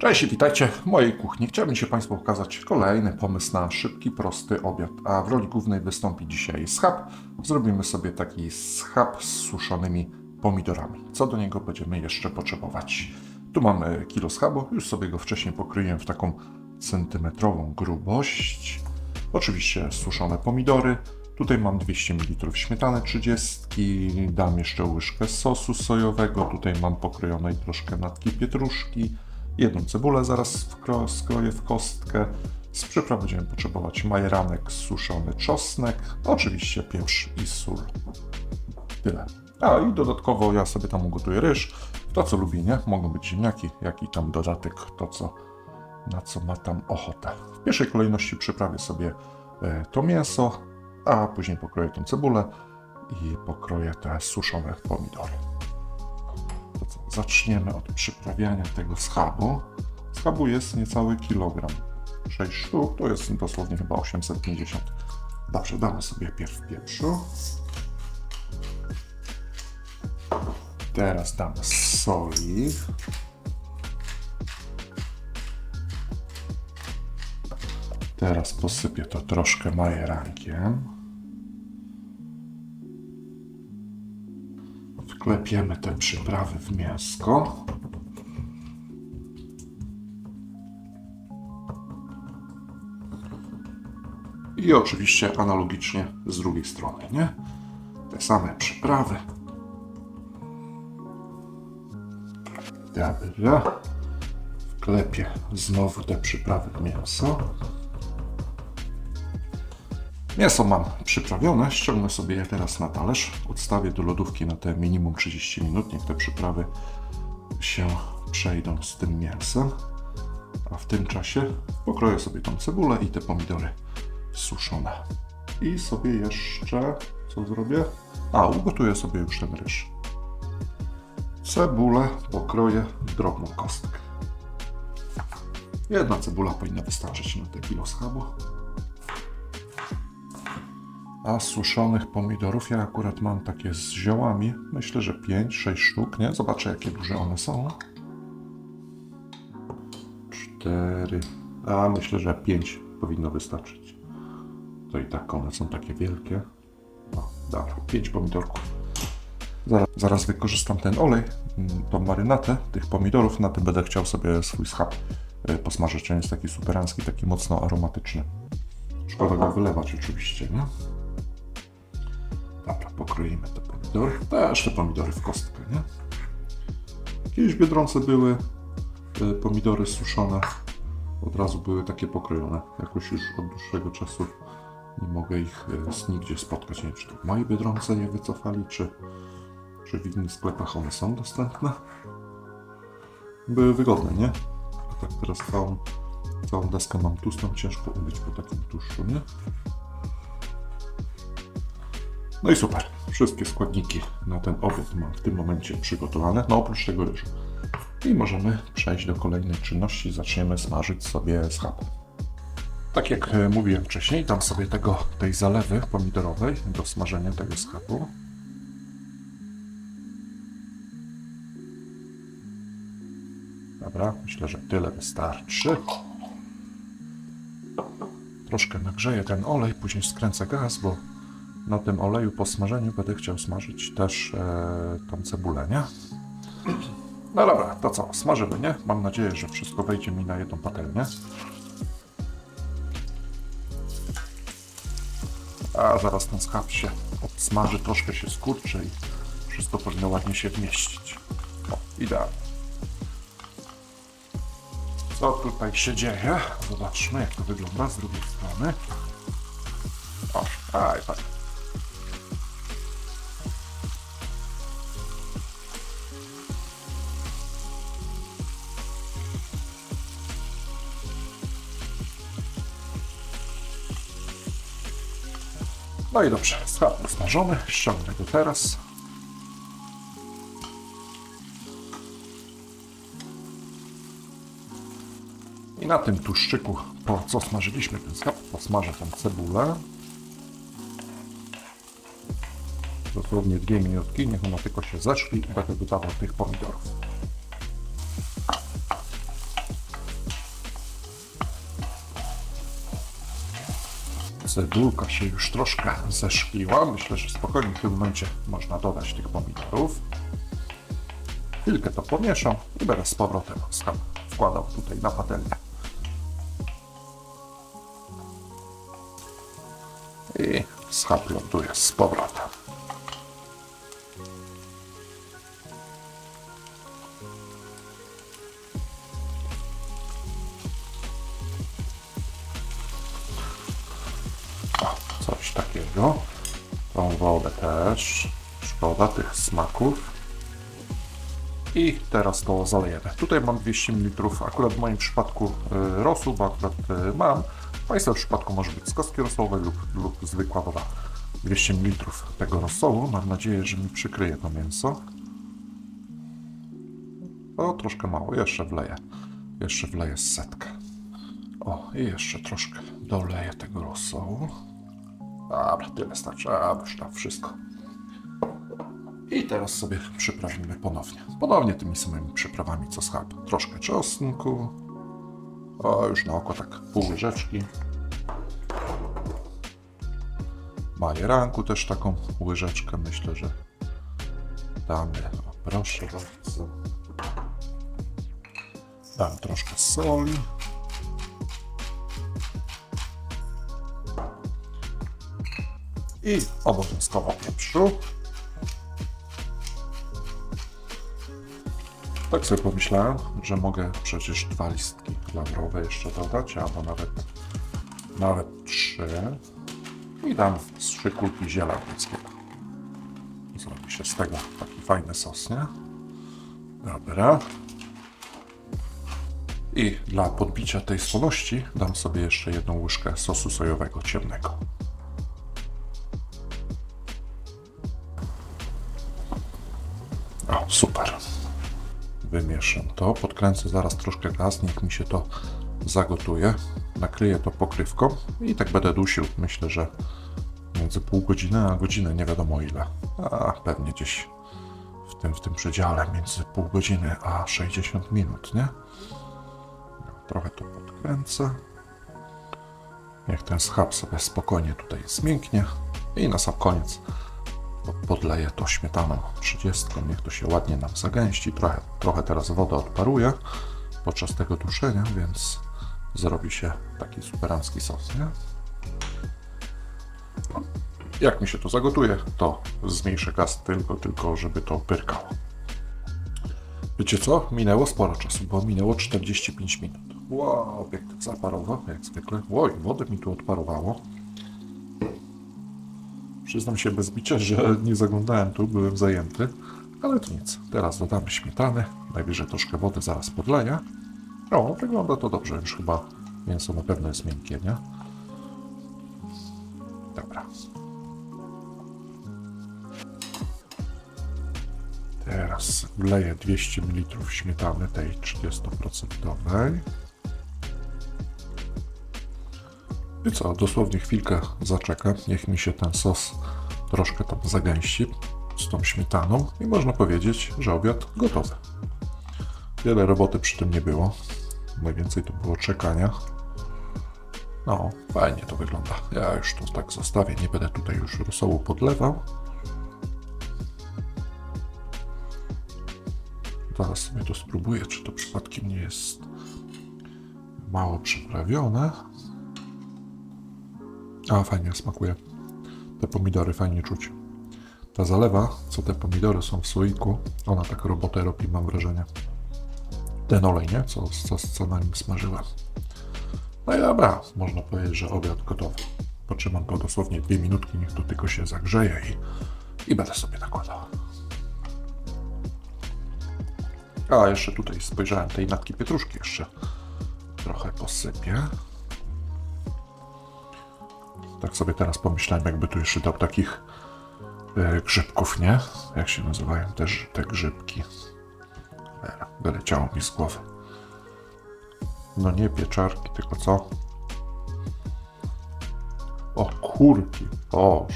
Cześć witajcie w mojej kuchni. Chciałbym się Państwu pokazać kolejny pomysł na szybki, prosty obiad. A w roli głównej wystąpi dzisiaj schab. Zrobimy sobie taki schab z suszonymi pomidorami. Co do niego będziemy jeszcze potrzebować? Tu mamy kilo schabu, już sobie go wcześniej pokryłem w taką centymetrową grubość. Oczywiście suszone pomidory. Tutaj mam 200 ml śmietany 30, dam jeszcze łyżkę sosu sojowego, tutaj mam pokrojonej troszkę natki pietruszki, jedną cebulę zaraz skroję w kostkę. Z przypraw będziemy potrzebować majeranek, suszony czosnek, oczywiście pieprz i sól. Tyle. A i dodatkowo ja sobie tam ugotuję ryż, to co lubię, nie? Mogą być ziemniaki, jak i tam dodatek, to co, na co ma tam ochotę. W pierwszej kolejności przyprawię sobie e, to mięso, a później pokroję tą cebulę i pokroję te suszone pomidory. Zaczniemy od przyprawiania tego schabu. Schabu jest niecały kilogram. 6 sztuk, to jest dosłownie chyba 850. Dobrze, damy sobie pierw pieprzu. Teraz damy soli. Teraz posypię to troszkę majerankiem. Wklepiemy te przyprawy w mięsko. I oczywiście analogicznie z drugiej strony, nie? Te same przyprawy. Dobra. Wklepię znowu te przyprawy w mięso. Mięso mam przyprawione, ściągnę sobie je teraz na talerz, odstawię do lodówki na te minimum 30 minut, niech te przyprawy się przejdą z tym mięsem. A w tym czasie pokroję sobie tą cebulę i te pomidory suszone. I sobie jeszcze, co zrobię? A, ugotuję sobie już ten ryż. Cebulę pokroję w drobną kostkę. Jedna cebula powinna wystarczyć na te kilo schabu. A suszonych pomidorów ja akurat mam takie z ziołami. Myślę, że 5-6 sztuk, nie? Zobaczę jakie duże one są. 4. A myślę, że 5 powinno wystarczyć. To i tak one są takie wielkie. O, dobra, 5 pomidorków. Zaraz, zaraz wykorzystam ten olej, mm, tą marynatę tych pomidorów. Na tym będę chciał sobie swój schab y, posmażyć. On jest taki superancki, taki mocno aromatyczny. Szkoda go wylewać oczywiście, nie? Dobra, pokroimy te pomidory. Też te pomidory w kostkę, nie? Kiedyś Biedronce były y, pomidory suszone. Od razu były takie pokrojone. Jakoś już od dłuższego czasu nie mogę ich y, nigdzie spotkać. Nie wiem, czy to w Biedronce je wycofali, czy, czy w innych sklepach one są dostępne. Były wygodne, nie? A tak teraz całą, całą deskę mam tłustą, ciężko umyć po takim tłuszczu, nie? No i super. Wszystkie składniki na ten obiad mam w tym momencie przygotowane, no oprócz tego ryżu. I możemy przejść do kolejnej czynności. Zaczniemy smażyć sobie schab. Tak jak e, mówiłem wcześniej, dam sobie tego, tej zalewy pomidorowej do smażenia tego schabu. Dobra, myślę, że tyle wystarczy. Troszkę nagrzeję ten olej, później skręcę gaz, bo na tym oleju po smażeniu będę chciał smażyć też e, tą cebulę, nie? No dobra, to co, smażymy, nie? Mam nadzieję, że wszystko wejdzie mi na jedną patelnię. A zaraz ten schab się obsmaży, troszkę się skurczy i wszystko powinno ładnie się wmieścić. O, idealnie. Co tutaj się dzieje? Zobaczmy, jak to wygląda z drugiej strony. O, aj, fajnie. No i dobrze, schab usmażony, ściągnę go teraz. I na tym tłuszczyku, po co smażyliśmy ten schab, posmażę tą cebulę. Dosłownie dwie minutki, niech ona tylko się zeszli i będę dodawał tych pomidorów. Cebulka się już troszkę zeszkliła. Myślę, że spokojnie w tym momencie można dodać tych pomidorów. Chwilkę to pomieszam i będę z powrotem wkładał tutaj na patelnię. I schab ląduje z powrotem. Coś takiego. Tą wodę też. Szkoda tych smaków. I teraz to zalejemy. Tutaj mam 200 ml, akurat w moim przypadku y, rosół, bo akurat y, mam. W Państwa przypadku może być z kostki rosołowej lub, lub zwykła woda. 200 ml tego rosołu. Mam nadzieję, że mi przykryje to mięso. O, troszkę mało. Jeszcze wleję. Jeszcze wleję setkę. O, i jeszcze troszkę doleję tego rosołu. Dobra, tyle starczy. A, już tam wszystko. I teraz sobie przyprawimy ponownie. Ponownie tymi samymi przyprawami co schab. Troszkę czosnku. O, już na oko tak pół łyżeczki. Majeranku też taką łyżeczkę myślę, że damy. O, proszę bardzo. Dam troszkę soli. I obowiązkowo pieprzu. Tak sobie pomyślałem, że mogę przecież dwa listki lawerowe jeszcze dodać, albo nawet, nawet trzy. I dam trzy kulki ziela greckiego. Zrobi się z tego taki fajny sos, nie? Dobra. I dla podbicia tej słoności dam sobie jeszcze jedną łyżkę sosu sojowego ciemnego. Super. Wymieszam to, podkręcę zaraz troszkę gaz, niech mi się to zagotuje. Nakryję to pokrywką i tak będę dusił. Myślę, że między pół godziny a godzinę, nie wiadomo ile. A pewnie gdzieś w tym, w tym przedziale między pół godziny a 60 minut, nie? Trochę to podkręcę. Niech ten schab sobie spokojnie tutaj zmięknie i na sam koniec podleję to śmietaną 30. Niech to się ładnie nam zagęści. Trochę, trochę teraz woda odparuje podczas tego duszenia, więc zrobi się taki superancki sos, nie? Jak mi się to zagotuje, to zmniejszę gaz tylko, tylko żeby to pyrkało. Wiecie co? Minęło sporo czasu, bo minęło 45 minut. Wow, obiektyw zaparował, jak zwykle. Oj, wody mi tu odparowało. Przyznam się bez bicia, że nie zaglądałem tu, byłem zajęty. Ale to nic. Teraz dodamy śmietany, najwyżej troszkę wody zaraz podleję. O, wygląda to dobrze, już chyba mięso na pewno jest miękkie, nie? Dobra. Teraz wleję 200 ml śmietany tej 30%. I co, dosłownie chwilkę zaczekam, niech mi się ten sos troszkę tam zagęści z tą śmietaną i można powiedzieć, że obiad gotowy. Wiele roboty przy tym nie było. Najwięcej to było czekania. No, fajnie to wygląda. Ja już to tak zostawię, nie będę tutaj już rosołu podlewał. Zaraz sobie to spróbuję, czy to przypadkiem nie jest mało przyprawione. A, fajnie smakuje. Te pomidory fajnie czuć. Ta zalewa, co te pomidory są w słoiku, ona tak robotę robi, mam wrażenie. Ten olej, nie? Co, co, co na nim smażyłem. No i dobra, można powiedzieć, że obiad gotowy. Potrzymam go dosłownie dwie minutki, niech to tylko się zagrzeje i, i będę sobie nakładał. A, jeszcze tutaj spojrzałem tej natki pietruszki jeszcze trochę posypię. Tak sobie teraz pomyślałem, jakby tu jeszcze dał takich e, grzybków, nie? Jak się nazywają też te grzybki? Wyleciało mi z głowy. No nie pieczarki, tylko co? O, kurki. Boże.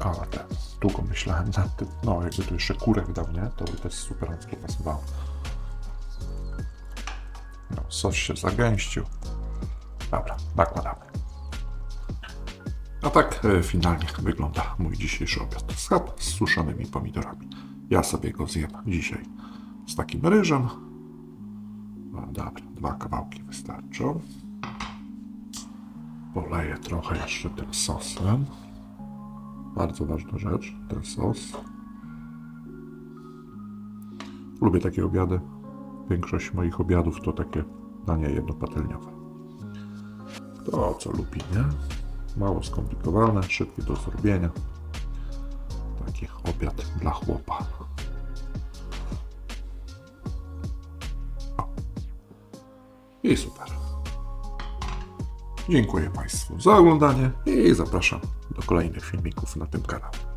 Ale te, długo myślałem nad tym. No, jakby tu jeszcze kurek dał, nie? To by też super pasowało. No, sos się zagęścił. Dobra, nakładamy. A tak e, finalnie wygląda mój dzisiejszy obiad. Schab z suszonymi pomidorami. Ja sobie go zjem dzisiaj z takim ryżem. No dobra, dwa kawałki wystarczą. Poleję trochę jeszcze tym sosem. Bardzo ważna rzecz, ten sos. Lubię takie obiady. Większość moich obiadów to takie dania jednopatelniowe. Kto co lubi, nie? Mało skomplikowane, szybkie do zrobienia. Taki obiad dla chłopa. O. I super. Dziękuję Państwu za oglądanie i zapraszam do kolejnych filmików na tym kanale.